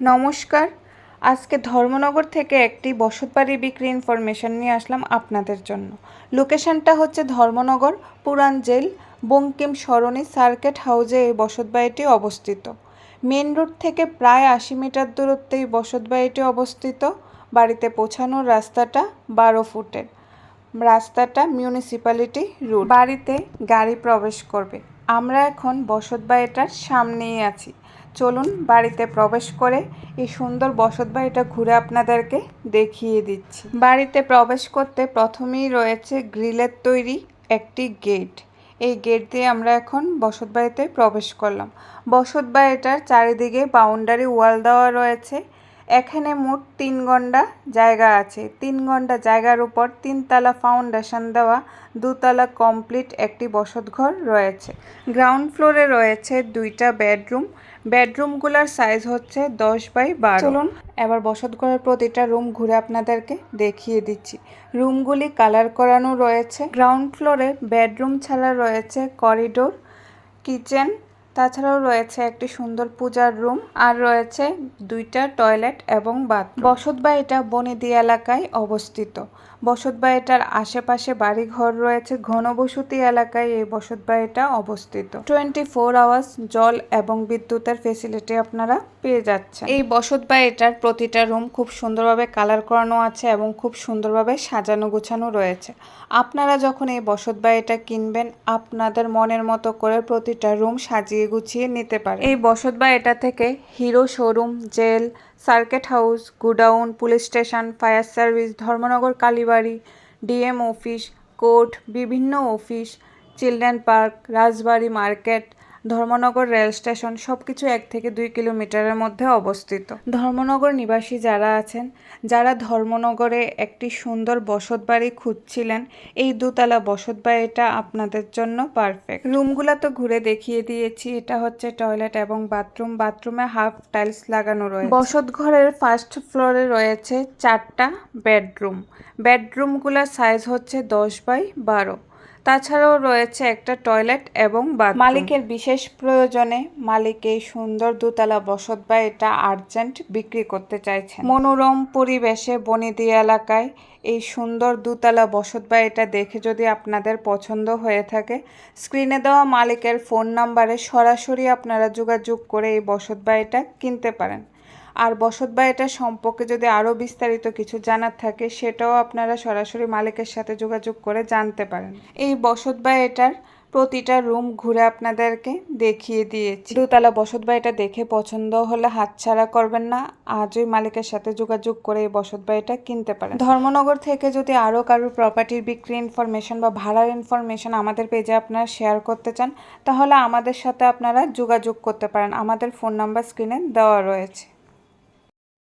নমস্কার। আজকে ধর্মনগর থেকে একটি বসতবাড়ি বিক্রি ইনফরমেশন নিয়ে আসলাম আপনাদের জন্য। লোকেশনটা হচ্ছে ধর্মনগর, পুরান জেল, বঙ্কিম সরণি সার্কেট হাউজে এই বসতবাড়িটি অবস্থিত। মেন রোড থেকে প্রায় আশি মিটার দূরত্বে এই বসতবাড়িটি অবস্থিত। বাড়িতে পৌঁছানোর রাস্তাটা বারো ফুটের। রাস্তাটা মিউনিসিপ্যালিটি রুট বাড়িতে গাড়ি প্রবেশ করবে। আমরা এখন বসতবাড়িটার সামনেই আছি। চলুন বাড়িতে প্রবেশ করে এই সুন্দর বসত বাড়িটা ঘুরে আপনাদেরকে দেখিয়ে দিচ্ছি। বাড়িতে প্রবেশ করতে প্রথমেই রয়েছে গ্রিলের তৈরি একটি গেট। এই গেট দিয়ে আমরা এখন বসত বাড়িতে প্রবেশ করলাম। বসত বাড়িটার চারিদিকে বাউন্ডারি ওয়াল দেওয়া রয়েছে। এখানে মোট তিন ঘণ্টা জায়গা আছে। তিন ঘণ্টা জায়গার উপর তিনতলা ফাউন্ডেশন দেওয়া দুতলা কমপ্লিট একটি বসতঘর রয়েছে। গ্রাউন্ড ফ্লোরে রয়েছে দুইটা বেডরুম। বেডরুমগুলোর সাইজ হচ্ছে দশ বাই বারো। চলুন। এবার বসতঘরের প্রতিটা রুম ঘুরে আপনাদেরকে দেখিয়ে দিচ্ছি। রুমগুলি কালার করানো রয়েছে। গ্রাউন্ড ফ্লোরে বেডরুম ছাড়া রয়েছে করিডোর কিচেন তাছাড়াও রয়েছে একটি সুন্দর পূজার রুম আর রয়েছে দুইটা টয়লেট এবং বাথ বসতবাড়িটা বনিদি এলাকায় অবস্থিত। বসতবাড়িটার আশেপাশে বাড়িঘর রয়েছে ঘনবসতি এলাকায় এই বসতবাড়িটা অবস্থিত। টোয়েন্টি ফোর আওয়ার্স জল এবং বিদ্যুতের ফেসিলিটি আপনারা পেয়ে যাচ্ছেন। এই বসতবাড়িটার প্রতিটা রুম খুব সুন্দরভাবে কালার করানো আছে এবং খুব সুন্দরভাবে সাজানো গুছানো রয়েছে। আপনারা যখন এই বসতবাড়িটা কিনবেন, আপনাদের মনের মতো করে প্রতিটা রুম সাজিয়ে গুছিয়ে নিতে পারে। এই বসত বা এটা থেকে Hero showroom, jail, circuit house, godown, police station, fire service, Dharmanagar, Kalibari, DM office, court, বিভিন্ন office, children park, Rajbari market Dharmanagar rail station সব কিছু এক থেকে দুই কিলোমিটারের মধ্যে অবস্থিত। ধর্মনগর নিবাসী যারা আছেন, যারা ধর্মনগরে একটি সুন্দর বসত বাড়ি খুঁজছিলেন, এই দোতলা বসত বাড়িটা আপনাদের জন্য পারফেক্ট রুমগুলো তো ঘুরে দেখিয়ে দিয়েছি, এটা হচ্ছে টয়লেট এবং বাথরুম বাথরুমে হাফ টাইলস লাগানো রয়েছে। বসত ঘরের ফার্স্ট ফ্লোরে রয়েছে চারটা বেডরুম বেডরুমগুলোর সাইজ হচ্ছে দশ বাই বারো। তাছাড়াও রয়েছে একটা টয়লেট এবং মালিকের বিশেষ প্রয়োজনে মালিক এই সুন্দর দোতলা বসত বা এটা আর্জেন্ট বিক্রি করতে চাইছেন। মনোরম পরিবেশে বনিদি এলাকায় এই সুন্দর দোতলা বসত বাড়িটা দেখে যদি আপনাদের পছন্দ হয়ে থাকে স্ক্রিনে দেওয়া মালিকের ফোন নাম্বারে সরাসরি আপনারা যোগাযোগ করে এই বসত বাড়িটা কিনতে পারেন। আর বসত বাড়িটা সম্পর্কে যদি আরও বিস্তারিত কিছু জানার থাকে, সেটাও আপনারা সরাসরি মালিকের সাথে যোগাযোগ করে জানতে পারেন। এই বসত বাড়িটার প্রতিটা রুম ঘুরে আপনাদেরকে দেখিয়ে দিয়েছি। দোতলা বসত বাড়িটা দেখে পছন্দ হলে হাতছাড়া করবেন না। আজই মালিকের সাথে যোগাযোগ করে এই বসত বাড়িটা কিনতে পারেন। ধর্মনগর থেকে যদি আরও কারোর প্রপার্টির বিক্রি ইনফরমেশন বা ভাড়ার ইনফরমেশন আমাদের পেজে আপনারা শেয়ার করতে চান, তাহলে আমাদের সাথে আপনারা যোগাযোগ করতে পারেন। আমাদের ফোন নাম্বার স্ক্রিনে দেওয়া রয়েছে।